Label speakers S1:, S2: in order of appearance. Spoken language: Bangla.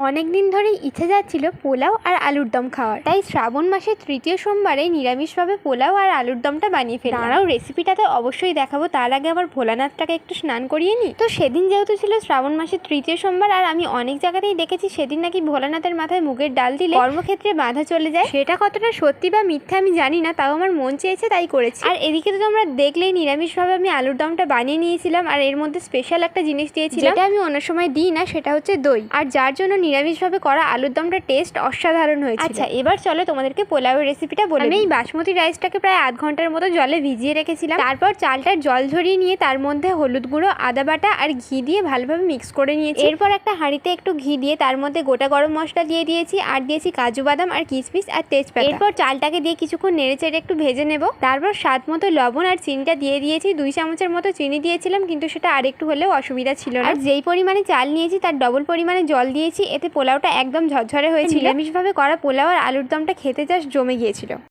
S1: অনেক দিন ধরেই ইচ্ছে যাচ্ছিল পোলাও আর আলুর দম খাওয়ার। তাই শ্রাবণ মাসের তৃতীয় সোমবারে নিরামিষভাবে পোলাও আর আলুর দমটা বানিয়ে ফেলি তারাও রেসিপিটা তো অবশ্যই দেখাবো। তার আগে আমার ভোলানাথটাকে একটু স্নান করিয়ে নিই। তো সেদিন যেহেতু ছিল শ্রাবণ মাসের তৃতীয় সোমবার আর আমি অনেক জায়গাতেই দেখেছি সেদিন নাকি ভোলানাথের মাথায় মুগের ডাল দিলে কর্মক্ষেত্রে বাধা চলে যায়। সেটা কতটা সত্যি বা মিথ্যা আমি জানি না তাও আমার মন চেয়েছে তাই করেছি। আর এদিকে তো তোমরা দেখলেই নিরামিষভাবে আমি আলুর দমটা বানিয়ে নিয়েছিলাম আর এর মধ্যে স্পেশাল একটা জিনিস দিয়েছিলাম। যেটা আমি অন্য সময় দিই না সেটা হচ্ছে দই। আর যার জন্য নিরামিষভাবে করা আলুর দমটা টেস্ট অসাধারণ হয়েছে আচ্ছা এবার চলো তোমাদেরকে পোলাওয়ের রেসিপিটা বলে আমি এই বাসমতি রাইসটাকে প্রায় আধ ঘণ্টার মতো জলে ভিজিয়ে রেখেছিলাম। তারপর চালটার জল ঝরিয়ে নিয়ে তার মধ্যে হলুদ গুঁড়ো আদা বাটা আর ঘি দিয়ে ভালোভাবে মিক্স করে নিয়েছি। এরপর একটা হাঁড়িতে একটু ঘি দিয়ে তার মধ্যে গোটা গরম মশলা দিয়ে দিয়েছি আর দিয়েছি কাজু বাদাম আর কিশমিশ আর তেজপাতা। এরপর চালটাকে দিয়ে কিছুক্ষণ নেড়ে চেড়ে একটু ভেজে নেব। তারপর স্বাদ মতো লবণ আর চিনিটা দিয়ে দিয়েছি। দুই চামচের মতো চিনি দিয়েছিলাম কিন্তু সেটা আরেকটু হলেও অসুবিধা ছিল না। আর যেই পরিমাণে চাল নিয়েছি তার ডবল পরিমাণে জল দিয়েছি এতে পোলাওটা একদম ঝরঝরে হয়েছিল। নিরামিষভাবে করা পোলাও আর আলুর দমটা খেতে জাস্ট জমে গিয়েছিল।